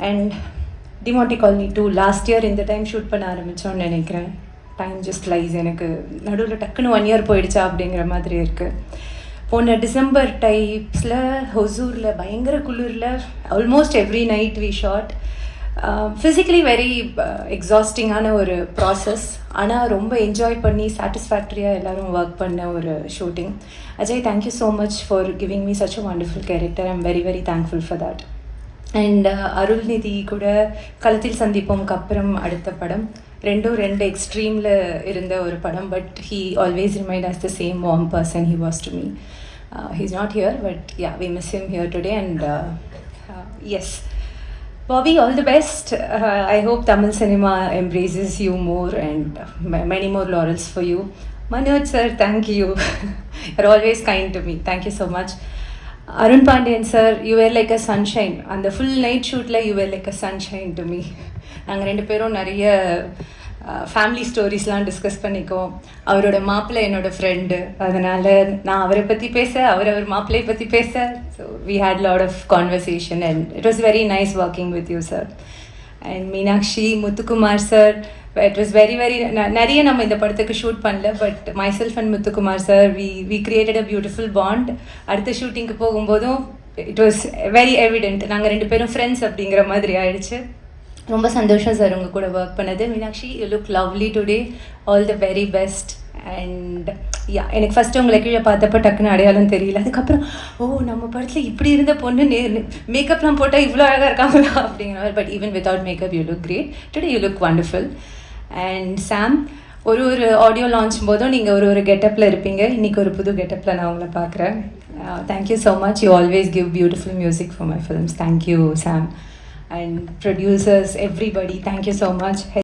And Demonte Colony two last year இந்த time shoot பண்ண ஆரம்பித்தோன்னு நினைக்கிறேன். டைம் ஜஸ்ட் லைஸ் எனக்கு நடுவில் டக்குன்னு ஒன் இயர் போயிடுச்சா அப்படிங்கிற மாதிரி இருக்குது போன டிசம்பர் டைப்ஸில் ஹொசூரில் பயங்கர குளிரில் almost every night we shot physically very எக்ஸாஸ்டிங்கான ஒரு ப்ராசஸ் ஆனால் ரொம்ப என்ஜாய் பண்ணி சாட்டிஸ்ஃபேக்டரியாக எல்லோரும் ஒர்க் பண்ண ஒரு shooting Ajay thank you so much for giving me such a wonderful character I'm very very thankful for that and Arulnithi கூட களத்தில் சந்திப்போம்க்கு அப்புறம் அடுத்த படம் ரெண்டும் ரெண்டு எக்ஸ்ட்ரீமில் இருந்த ஒரு படம் but he always remind us the same warm person he was to me he's not here but yeah we miss him here today and yes Bobby all the best I hope Tamil cinema embraces you more and many more laurels for you Manoj sir thank you are always kind to me thank you so much Arun Pandian sir Pandian like a sunshine அந்த full night ஷூட்டில் you like a sunshine to me நாங்கள் ரெண்டு பேரும் நிறைய family ஸ்டோரிஸ்லாம் discuss பண்ணிக்குவோம். அவரோட மாப்பிள்ளை என்னோட friend அதனால் நான் அவரை பற்றி பேச அவர் அவர் மாப்பிள்ளையை பற்றி பேச. So we had lot of conversation and it was very nice working with you sir and Meenakshi Muthukumar sir it was very very நிறைய நம்ம இந்த படத்துக்கு ஷூட் பண்ணல but myself and Muthukumar sir we we created a beautiful bond அடுத்த ஷூட்டிங்க்கு போகும்போதும் it was very evident நாங்கள் ரெண்டு பேரும் ஃப்ரெண்ட்ஸ் அப்படிங்கிற மாதிரி ஆயிடுச்சு. ரொம்ப சந்தோஷம் சார் உங்கள் கூட ஒர்க் பண்ணது. Meenakshi you look lovely today all the very best and yeah எனக்கு ஃபஸ்ட்டு உங்களை கீழே பார்த்தப்ப டக்குன்னு அடையாளம் தெரியல. அதுக்கப்புறம் ஓ நம்ம படத்தில் இப்படி இருந்த பொண்ணு நே மேக்கப்லாம் போட்டால் இவ்வளோ அழகாக இருக்காங்களா? அப்படிங்கிற but even without makeup you look great today you look wonderful and Sam ஒரு ஒரு ஆடியோ லான்ச் போதும் நீங்கள் ஒரு ஒரு கெட்டப்பில் இருப்பீங்க. இன்றைக்கி ஒரு புது கெட்டப்பில் நான் உங்களை பார்க்குறேன். Thank you so much you always give beautiful music for my films thank you Sam and producers everybody thank you so much.